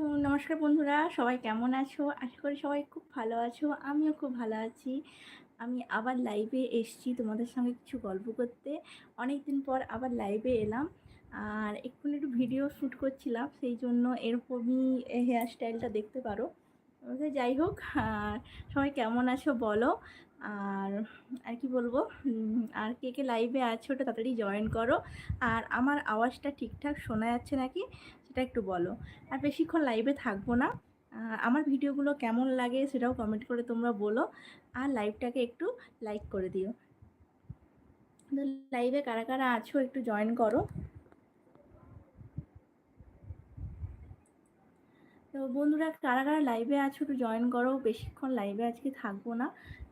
তো নমস্কার বন্ধুরা, সবাই কেমন আছো? আশা করি সবাই খুব ভালো আছো, আমিও খুব ভালো আছি। আমি আবার লাইভে এসছি তোমাদের সঙ্গে কিছু গল্প করতে। অনেক দিন পর আবার লাইভে এলাম। আর এক্ষুনি একটু ভিডিও শ্যুট করছিলাম, সেই জন্য এরকমই হেয়ার স্টাইলটা দেখতে পারো। তো যাই হোক, আর সবাই কেমন আছো বলো? আর আর কি বলব? আর কে কে লাইভে আছো ওটা তাড়াতাড়ি জয়েন করো। আর আমার আওয়াজটা ঠিকঠাক শোনা যাচ্ছে নাকি? সেটা একটু বলো। আর বেশিক্ষণ লাইভে থাকব না। আমার ভিডিওগুলো কেমন লাগে সেটাও কমেন্ট করে তোমরা বলো। আর লাইভটাকে একটু লাইক করে দিও। লাইভে কারা কারা আছো একটু জয়েন করো। তো বন্ধুরা, কারা কারা লাইভে আছো একটু জয়েন করো। বেশিক্ষণ লাইভে আজকে থাকব না।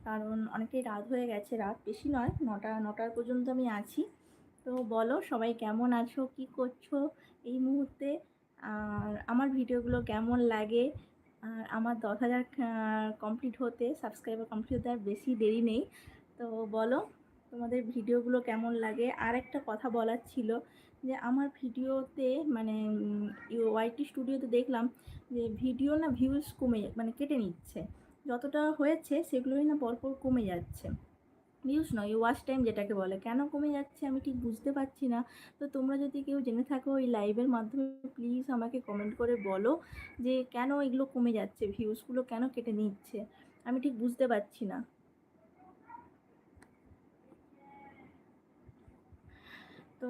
কারণ অনেকটাই রাত হয়ে গেছে। রাত বেশি নয়, নটা, নটার পর্যন্ত আমি আছি। তো বলো, সবাই কেমন আছো? কি করছ? এই মুহূর্তে আর আমার ভিডিওগুলো কেমন লাগে? আর আমার দশ হাজার কমপ্লিট হতে সাবস্ক্রাইবার কমপ্লিট হতে আর বেশি দেরি নেই। তো বলো, তোমাদের ভিডিওগুলো কেমন লাগে? আর একটা কথা বলার ছিল যে, আমার ভিডিওতে মানে ওয়াইটি স্টুডিওতে দেখলাম যে, ভিডিও না ভিউজ কমে মানে কেটে নিচ্ছে। যতটা হয়েছে, সেগুলোই না পরপর কমে যাচ্ছে। ভিউজ নয় ওয়াচ টাইম যেটাকে বলে। কেন কমে যাচ্ছে আমি ঠিক বুঝতে পারছি না। তো তোমরা যদি কেউ জেনে থাকো এই লাইভের মাধ্যমে প্লিজ আমাকে কমেন্ট করে বলো যে কেন এগুলো কমে যাচ্ছে ভিউজগুলো কেন কেটে নিচ্ছে? আমি ঠিক বুঝতে পারছি না। তো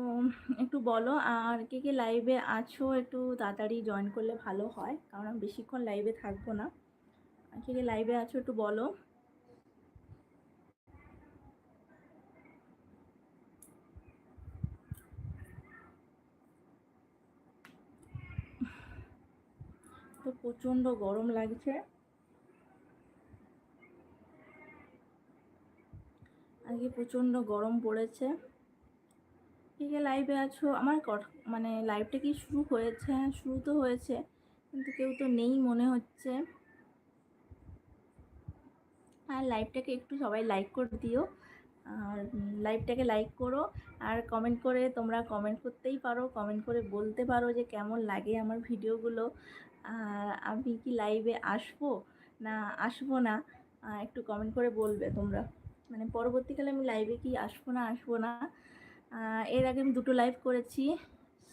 একটু বলো, আর কে কে লাইভে আছো একটু তাড়াতাড়ি জয়েন করলে ভালো হয়? কারণ আমি বেশিক্ষণ লাইভে থাকব না। কে কে লাইভে আছো একটু বলো। তো প্রচণ্ড গরম লাগছে। আজকে প্রচণ্ড গরম পড়েছে। কে লাইভে আছো, আমার মানে লাইভটা কি শুরু হয়েছে? হ্যাঁ শুরু তো হয়েছে, কিন্তু কেউ তো নেই মনে হচ্ছে। আর লাইভটাকে একটু সবাই লাইক করে দিও। আর লাইভটাকে লাইক করো। আর কমেন্ট করে তোমরা কমেন্ট করতেই পারো কমেন্ট করে বলতে পারো যে কেমন লাগে আমার ভিডিওগুলো আমি কি লাইভে আসব? না আসব না। একটু কমেন্ট করে বলবে তোমরা। মানে পরবর্তীকালে আমি লাইভে কি আসব না আসব না। এর আগে আমি দুটো লাইভ করেছি।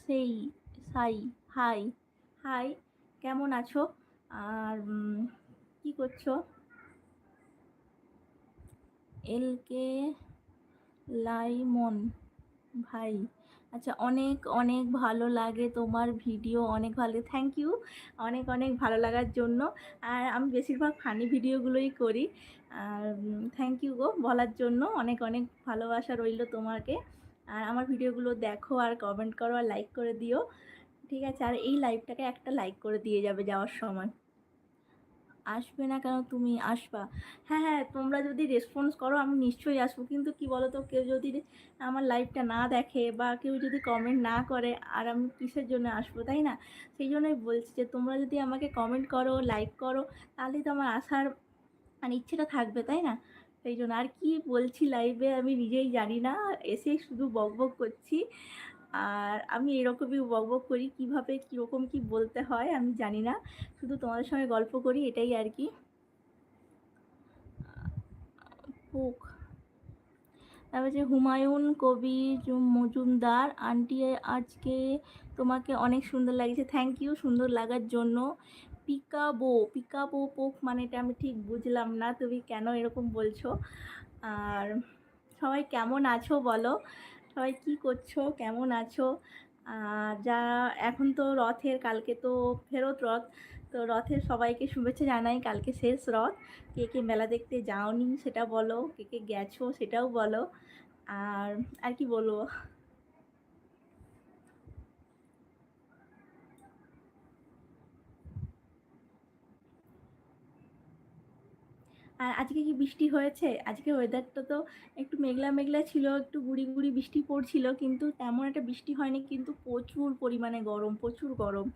সেই, সাই, হাই হাই, কেমন আছো? আর কি করছ? এলকে লাইমন ভাই আচ্ছা অনেক অনেক ভালো লাগে তোমার ভিডিও, অনেক ভালো থ্যাংক ইউ অনেক অনেক ভালো লাগার জন্য। আর আমি বেশিরভাগ ফানি ভিডিওগুলোই করি। আর থ্যাংক ইউ গো বলার জন্য, অনেক অনেক ভালোবাসা রইল তোমাকে। আর আমার ভিডিওগুলো দেখো আর কমেন্ট করো আর লাইক করে দিও। ঠিক আছে, আর এই লাইভটাকে একটা লাইক করে দিয়ে যাবে যাওয়ার সময়। আসবে না কেন? তুমি আসবা। হ্যাঁ হ্যাঁ তোমরা যদি রেসপন্স করো, আমি নিশ্চয়ই আসব। কিন্তু কি বলো তো কেউ যদি আমার লাইভটা না দেখে বা কেউ যদি কমেন্ট না করে, আর আমি কিসের জন্য আসব, তাই না? সেই জন্যই বলছি যে, তোমরা যদি আমাকে কমেন্ট করো লাইক করো তাহলেই তো আমার আসার মানে ইচ্ছেটা থাকবে, তাই না? সেই জন্য আর কি বলছি লাইভে আমি নিজেই জানি না এসে শুধু বক বক করছি। আর আমি এরকমই বকবক করি, কীভাবে, কীরকম, কি বলতে হয় আমি জানি না। শুধু তোমাদের সঙ্গে গল্প করি, এটাই আর কি। পোক তারপর যে হুমায়ুন, কবি মজুমদার, আন্টি, আজকে তোমাকে অনেক সুন্দর লাগছে। থ্যাংক ইউ সুন্দর লাগার জন্য। পিকাবো পিকাবো পোক মানে এটা আমি ঠিক বুঝলাম না, তুমি কেন এরকম বলছো? আর সবাই কেমন আছো বলো? সবাই কি করছ? কেমন আছো? যা, এখন তো রথের, কালকে তো ফেরত রথ। তো রথের সবাইকে শুভেচ্ছা জানাই, কালকে শেষ রথ। কে কে মেলা দেখতে যাওনি সেটা বলো, কে কে গেছো সেটাও বলো। আর আর কি বলব? আর আজকে কি বৃষ্টি হয়েছে? আজকে ওয়েদারটা তো একটু মেঘলা মেঘলা ছিল, একটু গুড়ি গুড়ি বৃষ্টি পড়ছিল, কিন্তু তেমন একটা বৃষ্টি হয়নি, কিন্তু প্রচুর পরিমাণে গরম, প্রচুর গরম।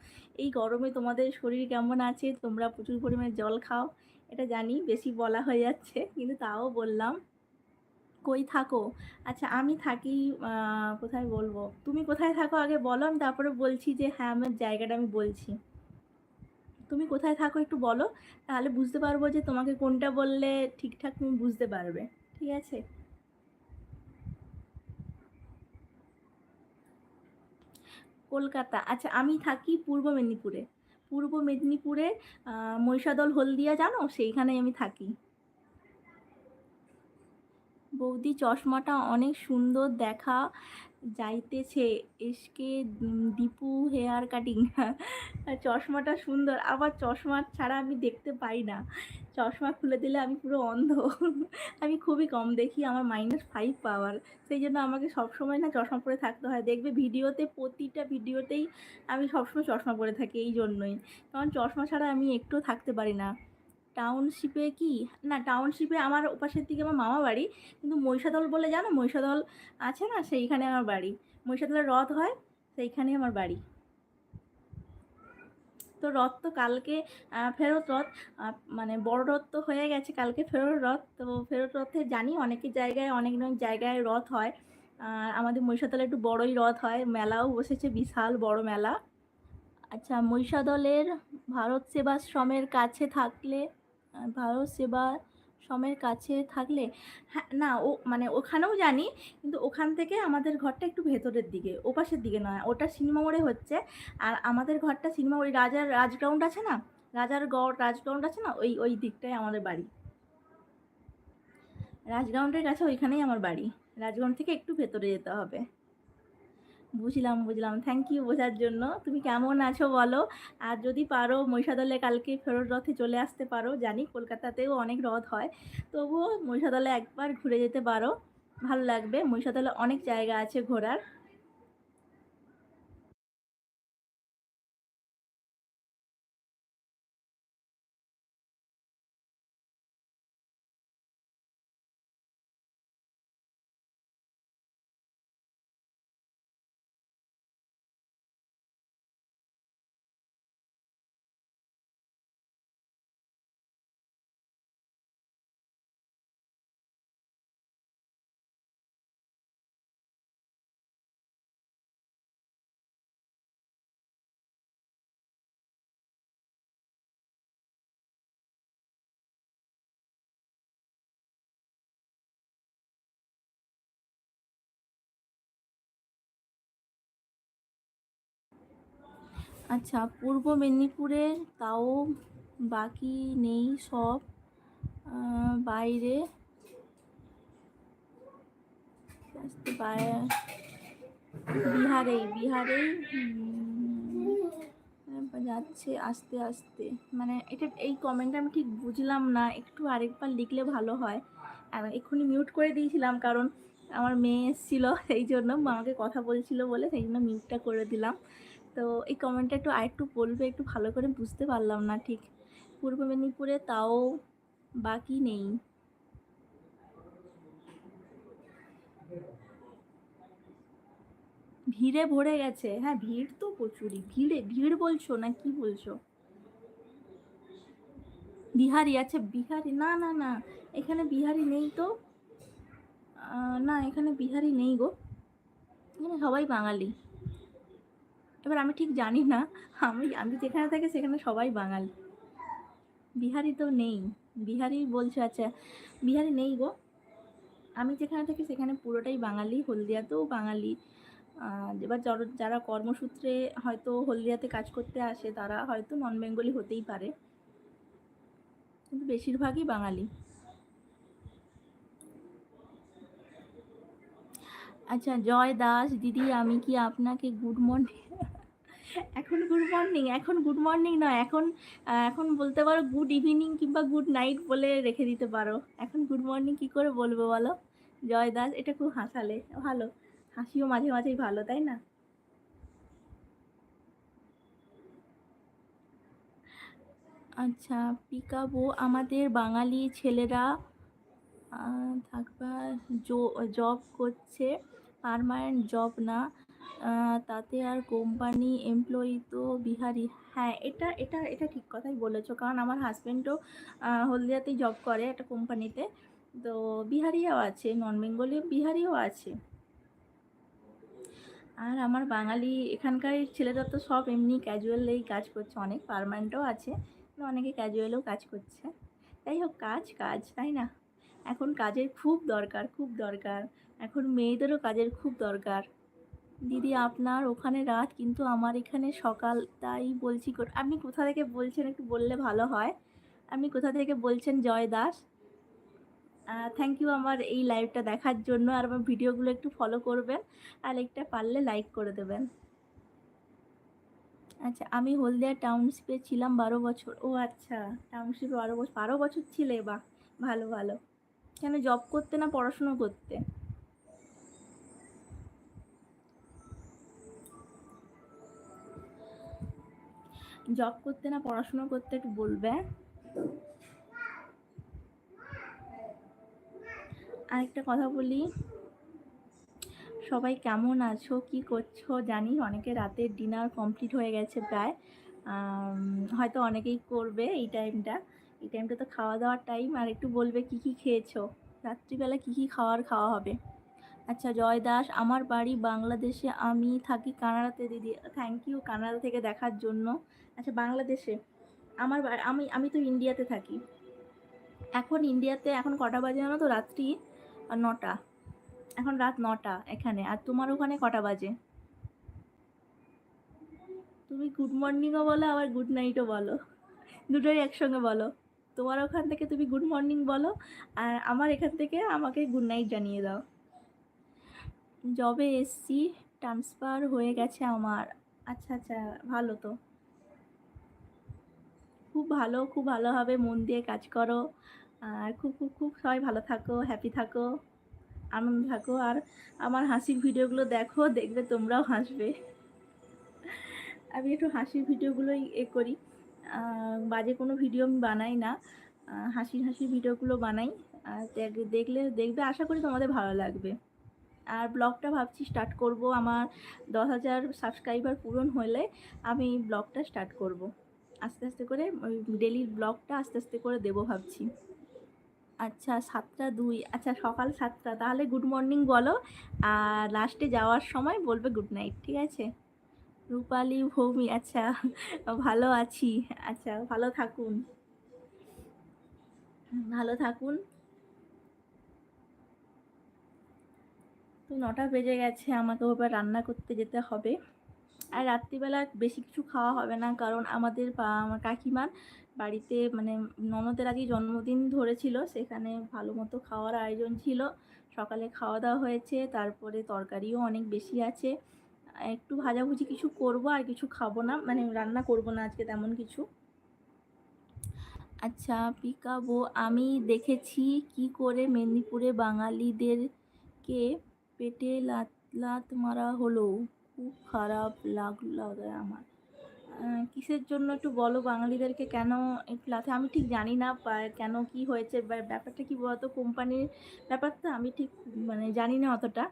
এই গরমে তোমাদের শরীর কেমন আছে? তোমরা প্রচুর পরিমাণে জল খাও, এটা জানি, বেশি বলা হয়ে যাচ্ছে, কিন্তু তাও বললাম। কই থাকো? আচ্ছা আমি থাকি কোথায় বলব? তুমি কোথায় থাকো আগে বলো, আমি তারপরে বলছি যে হ্যাঁ আমার জায়গাটা আমি বলছি। তুমি কোথায় থাকো একটু বলো, তাহলে বুঝতে পারব যে তোমাকে কোনটা বললে ঠিকঠাক তুমি বুঝতে পারবে, ঠিক আছে? কলকাতা আচ্ছা আমি থাকি পূর্ব মেদিনীপুরে পূর্ব মেদিনীপুরে মহিষাদল হলদিয়া জানো? সেইখানে আমি থাকি। বৌদি চশমাটা অনেক সুন্দর দেখা যাইতেছে। SK Dipu hair cutting. চশমাটা সুন্দর। আবার চশমা ছাড়া আমি দেখতে পাই না। চশমা খুলে দিলে আমি পুরো অন্ধ। আমি খুবই কম দেখি। আমার মাইনাস ফাইভ পাওয়ার সেই জন্য আমাকে সবসময় না চশমা পরে থাকতে হয়। দেখবে ভিডিওতে, প্রতিটা ভিডিওতেই আমি সবসময় চশমা পরে থাকি। এই জন্যই। কারণ চশমা ছাড়া আমি একটুও থাকতে পারি না। টাউনশিপে কি? না টাউনশিপে আমার ওপাশের দিকে আমার মামা বাড়ি। কিন্তু মহিষাদল বলে জানো? মহিষাদল আছে না? সেইখানে আমার বাড়ি। মহিষাদলের রথ হয় সেইখানে আমার বাড়ি। তো রথ তো কালকে ফেরত রথ। মানে বড় রথ তো হয়ে গেছে কালকে ফেরত রথ। তো ফেরত রথে জানি অনেকের জায়গায়, অনেক অনেক জায়গায় রথ হয়। আমাদের মহিষাদলে একটু বড়ই রথ হয়। মেলাও বসেছে, বিশাল বড় মেলা। আচ্ছা মহিষাদলের ভারত সেবাশ্রমের কাছে থাকলে ভারত সেবা সমের কাছে থাকলে হ্যাঁ না, ও মানে ওখানেও জানি, কিন্তু ওখান থেকে আমাদের ঘরটা একটু ভেতরের দিকে, ওপাশের দিকে নয়, ওটা সিনেমা মোড়ে হচ্ছে। আর আমাদের ঘরটা সিনেমা ওই রাজার রাজগ্রাউন্ড আছে না? রাজার গড়, রাজগ্রাউন্ড আছে না? ওই ওই দিকটাই আমাদের বাড়ি। রাজগ্রাউন্ডের কাছে ওইখানেই আমার বাড়ি। রাজগ্রাউন্ড থেকে একটু ভেতরে যেতে হবে। বুঝলাম বুঝলাম। থ্যাংক ইউ বোঝার জন্য। তুমি কেমন আছো বলো? আর যদি পারো, মহিষাদলে কালকে ফেরত রথে চলে আসতে পারো। জানি কলকাতাতেও অনেক রথ হয়। তবুও মহিষাদলে একবার ঘুরে যেতে পারো। ভালো লাগবে। মহিষাদলে অনেক জায়গা আছে ঘোরার। আচ্ছা পূর্ব মেদিনীপুরের তাও বাকি নেই সব বাইরে? বিহারেই বিহারেই যাচ্ছে আস্তে আস্তে। মানে এটা, এই কমেন্টটা আমি ঠিক বুঝলাম না, একটু আরেকবার লিখলে ভালো হয়। আর এক্ষুনি মিউট করে দিয়েছিলাম কারণ আমার মেয়ে এসেছিল, সেই জন্য আমাকে কথা বলছিল বলে সেই জন্য মিউটটা করে দিলাম। তো এই কমেন্টটা একটু আরেকটু বলবে, একটু ভালো করে বুঝতে পারলাম না ঠিক। পূর্ব মেদিনীপুরে তাও বাকি নেই। ভিড়ে ভরে গেছে। হ্যাঁ ভিড় তো প্রচুরই। ভিড়ে, ভিড় বলছো না কি বলছো? বিহারি আছে, বিহারি, না না না, এখানে বিহারি নেই তো। না, এখানে বিহারি নেই গো। এখানে সবাই বাঙালি। এবার আমি ঠিক জানি না, আমি আমি যেখানে থাকি সেখানে সবাই বাঙালি। বিহারি তো নেই, বিহারি বলছে আচ্ছা বিহারি নেই গো। আমি যেখানে থাকি সেখানে পুরোটাই বাঙালি, হলদিয়াতেও বাঙালি। এবার যারা কর্মসূত্রে হয়তো হলদিয়াতে কাজ করতে আসে, তারা হয়তো নন বেঙ্গলি হতেই পারে। কিন্তু বেশিরভাগই বাঙালি। আচ্ছা জয় দাস, দিদি, আমি কি আপনাকে গুড মর্নিং এখন গুড মর্নিং এখন গুড মর্নিং নয় এখন এখন বলতে পারো গুড ইভিনিং কিংবা গুড নাইট বলে রেখে দিতে পারো। এখন গুড মর্নিং কি করে বলব বলো? জয় দাস, এটা খুব হাসালে, ভালো। হাসিও মাঝে মাঝেই ভালো, তাই না? আচ্ছা পিকাবো, আমাদের বাঙালি ছেলেরা থাকবার জব করছে। পারমানেন্ট জব না। তাতে আর কোম্পানি এমপ্লয়ি তো বিহারি। হ্যাঁ এটা এটা এটা ঠিক কথাই বলেছ। কারণ আমার হাজব্যান্ডও হলদিয়াতেই জব করে একটা কোম্পানিতে তো। বিহারিও আছে নন বেঙ্গলি বিহারিও আছে। আর আমার বাঙালি এখানকার ছেলেরা তো সব এমনি ক্যাজুয়ালেই কাজ করছে। অনেক পার্মানেন্টও আছে অনেকে ক্যাজুয়ালেও কাজ করছে। যাই হোক, কাজ কাজ, তাই না? এখন কাজের খুব দরকার খুব দরকার। এখন মেয়েদেরও কাজের খুব দরকার। দিদি, আপনার ওখানে রাত, কিন্তু আমার এখানে সকাল, তাই বলছি আপনি কোথা থেকে বলছেন একটু বললে ভালো হয়। আপনি কোথা থেকে বলছেন? জয় দাস। থ্যাংক ইউ আমার এই লাইভটা দেখার জন্য, আর আমার ভিডিওগুলো একটু ফলো করবেন, আর একটা পারলে লাইক করে দেবেন। আচ্ছা আমি হলদিয়া টাউনশিপে ছিলাম বারো বছর। ও আচ্ছা টাউনশিপে বারো বছর বারো বছর ছিলে, বাহ, ভালো ভালো। কেন জব করতে না পড়াশুনো করতে? জব করতে না পড়াশুনো করতে একটু বলবে? আরেকটা কথা বলি। সবাই কেমন আছো? কি করছ? জানি অনেকে রাতের ডিনার কমপ্লিট হয়ে গেছে প্রায়। হয়তো অনেকেই করবে এই টাইমটা এই টাইমটা তো খাওয়া দাওয়ার টাইম আর একটু বলবে কি কি খেয়েছো? রাত্রিবেলা কি কি খাওয়ার খাওয়া হবে? আচ্ছা জয় দাস আমার বাড়ি বাংলাদেশে, আমি থাকি কানাডাতে, দিদি। থ্যাংক ইউ কানাডা থেকে দেখার জন্য। আচ্ছা বাংলাদেশে। আমার আমি আমি তো ইন্ডিয়াতে থাকি। এখন ইন্ডিয়াতে, এখন কটা বাজে জানো তো? রাত্রি নটা। এখন রাত নটা এখানে। আর তোমার ওখানে কটা বাজে? তুমি গুড মর্নিংও বলো, আবার গুড নাইটও বলো। দুটোই একসঙ্গে বলো। তোমার ওখান থেকে তুমি গুড মর্নিং বলো, আর আমার এখান থেকে আমাকে গুড নাইট জানিয়ে দাও। জবে এসছি ট্রান্সফার হয়ে গেছে আমার। আচ্ছা আচ্ছা ভালো তো। খুব ভালো, খুব ভালোভাবে মন দিয়ে কাজ করো। আর খুব খুব খুব, সবাই ভালো থাকো হ্যাপি থাকো, আনন্দ থাকো। আর আমার হাসির ভিডিওগুলো দেখো, দেখবে তোমরাও হাসবে। আমি একটু হাসির ভিডিওগুলোই এ করি। বাজে কোনো ভিডিও আমি বানাই না। হাসির হাসির ভিডিওগুলো বানাই। আর দেখলে, দেখবে, আশা করি তোমাদের ভালো লাগবে। আর ব্লগটা ভাবছি স্টার্ট করব আমার দশ হাজার সাবস্ক্রাইবার পূরণ হলে আমি ব্লগটা স্টার্ট করব। আস্তে আস্তে করে ডেলি ব্লগটা আস্তে আস্তে করে দেবো ভাবছি। আচ্ছা সাতটা দুই আচ্ছা সকাল সাতটা। তাহলে গুড মর্নিং বলো। আর লাস্টে যাওয়ার সময় বলবে গুড নাইট ঠিক আছে? রূপালী ভৌমি আচ্ছা ভালো আছি। আচ্ছা ভালো থাকুন। ভালো থাকুন। তো নটা বেজে গেছে, আমাকে এবার রান্না করতে যেতে হবে। আর রাত্রিবেলা বেশি কিছু খাওয়া হবে না, কারণ আমাদের আমার কাকিমার বাড়িতে মানে ননদের আগেই জন্মদিন ধরেছিল, সেখানে ভালো মতো খাওয়ার আয়োজন ছিল। সকালে খাওয়া দাওয়া হয়েছে, তারপরে তরকারিও অনেক বেশি আছে। একটু ভাজাভুজি কিছু করব আর কিছু খাব না। মানে রান্না করব না আজকে তেমন কিছু। আচ্ছা পিকাবো। আমি দেখেছি কি করে মেদিনীপুরে বাঙালিদেরকে পেটে লাত লাত মারা হলো। খুব খারাপ লাগল আমার। কিসের জন্য একটু বলো বাঙালিদেরকে কেন একটু লাথে? আমি ঠিক জানি না কেন কি হয়েছে। ব্যাপারটা কি বলতো? কোম্পানির ব্যাপারটা আমি ঠিক মানে জানি না অতটা।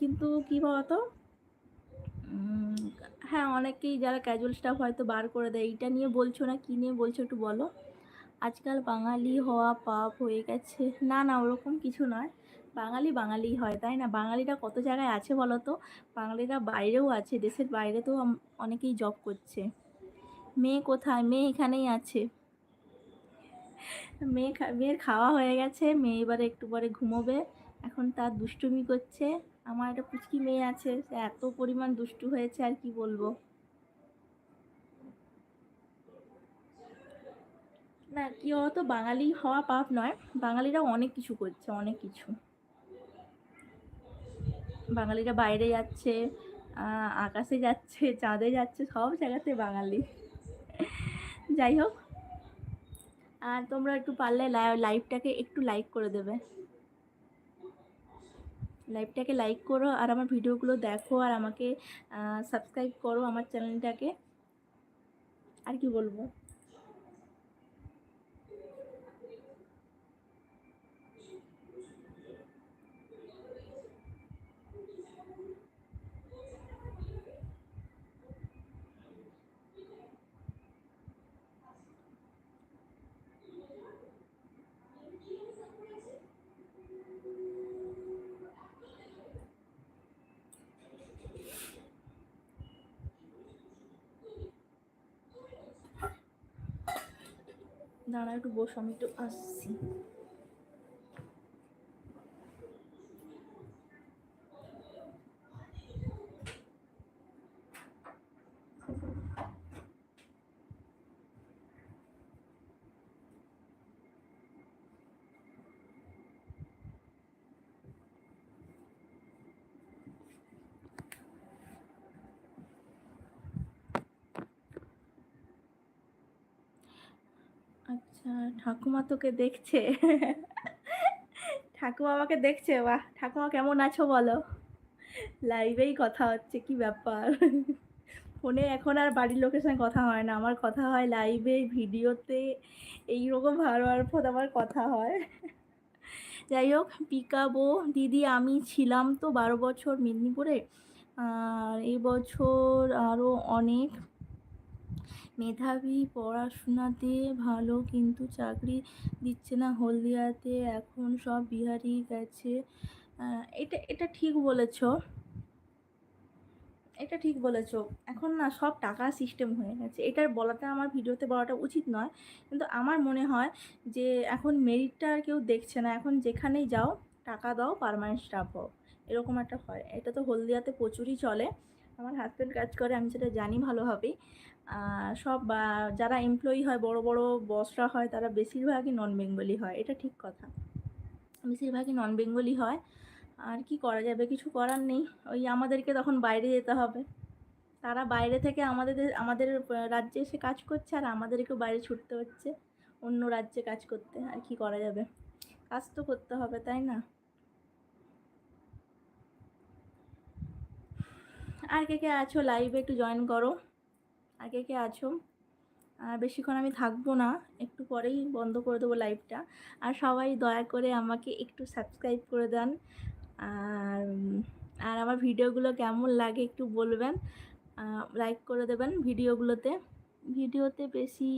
কিন্তু কি বলতো? অনেকেই যারা ক্যাজুয়াল স্টাফ হয়তো বার করে দেয়। এইটা নিয়ে বলছো না? কী নিয়ে বলছো একটু বলো। আজকাল বাঙালি হওয়া পাপ হয়ে গেছে। না না, ওরকম কিছু নয়। বাঙালি বাঙালি হয়, তাই না? বাঙালিরা কত জায়গায় আছে বলো তো? বাঙালিরা বাইরেও আছে, দেশের বাইরে তো অনেকেই জব করছে। মেয়ে কোথায়? মেয়ে এখানেই আছে। মেয়ে মেয়ের খাওয়া হয়ে গেছে। মেয়ে এবারে একটু পরে ঘুমোবে। এখন তার দুষ্টুমি করছে। আমার একটা পুচকি মেয়ে আছে, সে এত পরিমাণ দুষ্টু হয়েছে আর কি বলব? না, কি বলতো, বাঙালি হওয়া পাপ নয়। বাঙালিরা অনেক কিছু করছে, অনেক কিছু। বাঙালিরা বাইরে যাচ্ছে আকাশে যাচ্ছে, চাঁদে যাচ্ছে, সব জায়গাতে বাঙালি। যাই হোক, আর তোমরা একটু পারলে লাইভটাকে একটু লাইক করে দেবে। লাইভটাকে লাইক করো আর আমার ভিডিওগুলো দেখো আর আমাকে সাবস্ক্রাইব করো আমার চ্যানেলটাকে। আর কি বলব? দাঁড়া একটু বসো আমি একটু আসছি। ঠাকুমা তোকে দেখছে। ঠাকুমা আমাকে দেখছে, বাহ! ঠাকুমা কেমন আছো বলো? লাইভেই কথা হচ্ছে, কি ব্যাপার? ফোনে এখন আর বাড়ির লোকের সঙ্গে কথা হয় না। আমার কথা হয় লাইভে ভিডিওতে। এইরকম ভালো মারফত আমার কথা হয়। যাই হোক, পিকাবো। দিদি, আমি ছিলাম তো বারো বছর মেদিনীপুরে। আর এই বছর আরও অনেক মেধাবী পড়াশোনাতে ভালো কিন্তু চাকরি দিচ্ছে না হলদিয়াতে, এখন সব বিহারি গেছে। এটা এটা ঠিক বলেছ। এটা ঠিক বলেছ। এখন না সব টাকা সিস্টেম হয়ে গেছে। এটার বলাটা আমার ভিডিওতে বলাটা উচিত নয়। কিন্তু আমার মনে হয় যে এখন মেরিটটা আর কেউ দেখছে না। এখন যেখানেই যাও, টাকা দাও পারমানেন্ট স্টাফ হও। এরকম একটা হয়। এটা তো হলদিয়াতে প্রচুরই চলে। আমার হাজব্যান্ড কাজ করে, আমি সেটা জানি ভালোভাবেই। সব যারা এমপ্লয়ি হয়, বড় বড় বসরা হয়, তারা বেশিরভাগই নন বেঙ্গলি হয়। এটা ঠিক কথা। বেশিরভাগই নন বেঙ্গলি হয়। আর কি করা যাবে? কিছু করার নেই। ওই আমাদেরকে তখন বাইরে যেতে হবে। তারা বাইরে থেকে আমাদের আমাদের রাজ্যে এসে কাজ করছে আর আমাদেরকেও বাইরে ছুটতে হচ্ছে। অন্য রাজ্যে কাজ করতে। আর কি করা যাবে? কাজ তো করতে হবে, তাই না? আর কে কে আছো লাইভে একটু জয়েন করো। আর কে আছো। আর বেশিক্ষণ আমি থাকব না, একটু পরেই বন্ধ করে দেবো লাইভটা আর সবাই দয়া করে আমাকে একটু সাবস্ক্রাইব করে দেন। আর আর আমার ভিডিওগুলো কেমন লাগে একটু বলবেন। লাইক করে দেবেন ভিডিওগুলোতে। ভিডিওতে বেশি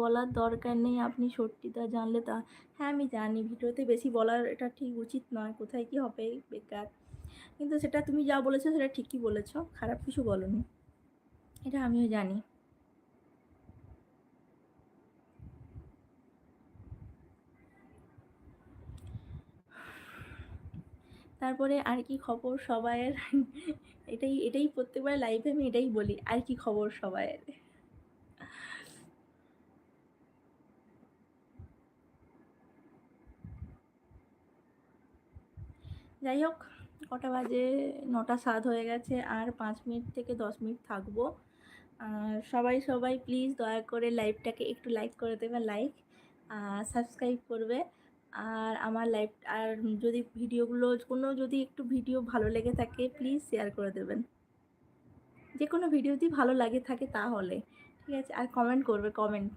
বলার দরকার নেই, আপনি সত্যিটা জানলে তা। হ্যাঁ আমি জানি ভিডিওতে বেশি বলার এটা ঠিক উচিত নয়, কোথায় কি হবে, বেকার। কিন্তু সেটা তুমি যা বলেছ সেটা ঠিকই বলেছ, খারাপ কিছু বলনি। এটা আমিও জানি। তারপরে আর কি খবর সবাইয়ের? এটাই এটাই প্রত্যেকবার লাইভে আমি এটাই বলি, আর কি খবর সবাইয়ের? যাই হোক, কটা বাজে, নটা সাত হয়ে গেছে, আর পাঁচ মিনিট থেকে দশ মিনিট থাকব। সবাই সবাই প্লিজ দয়া করে লাইভটাকে একটু লাইক করে দেবে লাইক সাবস্ক্রাইব করবে। আর আমার লাইভ আর যদি ভিডিওগুলো কোনো যদি একটু ভিডিও ভালো লেগে থাকে প্লিজ শেয়ার করে দেবেন। যে কোনো ভিডিওতেই ভালো লাগে থাকে তাহলে, ঠিক আছে? আর কমেন্ট করবে কমেন্ট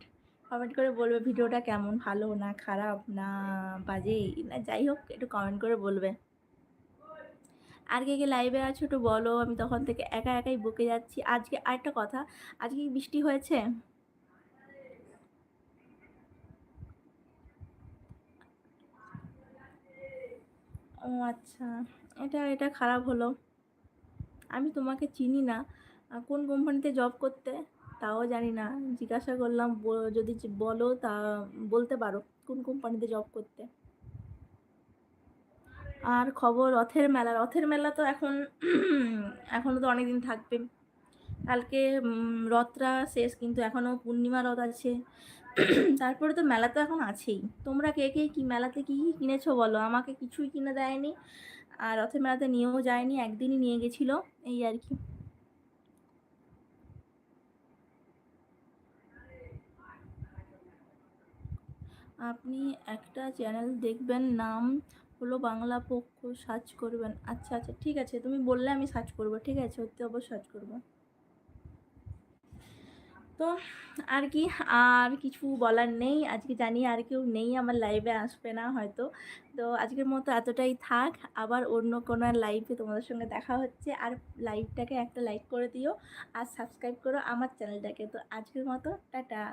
কমেন্ট করে বলবে, ভিডিওটা কেমন? ভালো না খারাপ না বাজে? না, যাই হোক, একটু কমেন্ট করে বলবে। আর কে কে লাইভে আছো একটু বলো, আমি তখন থেকে একা একাই বকে যাচ্ছি। আজকে আরেকটা কথা, আজকে কি বৃষ্টি হয়েছে? ও আচ্ছা এটা এটা খারাপ হলো। আমি তোমাকে চিনি না। কোন কোম্পানিতে জব করতে? তাও জানি না। জিজ্ঞাসা করলাম যদি বলো তা বলতে পারো, কোন কোম্পানিতে জব করতে? আর খবর রথের মেলা। রথের মেলা তো এখন এখনও তো অনেক দিন থাকবে। কালকে রথটা শেষ, কিন্তু এখনও পূর্ণিমা রথ আছে। তারপরে তো মেলা তো এখন আছেই। তোমরা কে কে কী মেলাতে কী কী কিনেছো বলো? আমাকে কিছুই কিনে দেয়নি। আর রথের মেলাতে নিয়েও যায়নি, একদিনই নিয়ে গেছিল, এই আর কি। আপনি একটা চ্যানেল দেখবেন নাম হলো বাংলা পক্ষ, সার্চ করবেন। আচ্ছা আচ্ছা ঠিক আছে, তুমি বললে আমি সার্চ করব, ঠিক আছে, সত্যি অবশ্যই সার্চ করব। তো আর কি, আর কিছু বলার নেই, আজকে জানি আর কেউ নেই আমার লাইভে আসবে না হয়তো। তো আজকের মতো এতটাই থাক, আবার অন্য কোনো লাইভে তোমাদের সঙ্গে দেখা হচ্ছে, আর লাইভটাকে একটা লাইক করে দিও, আর সাবস্ক্রাইব করো আমার চ্যানেলটাকে তো আজকের মতো, টাটা।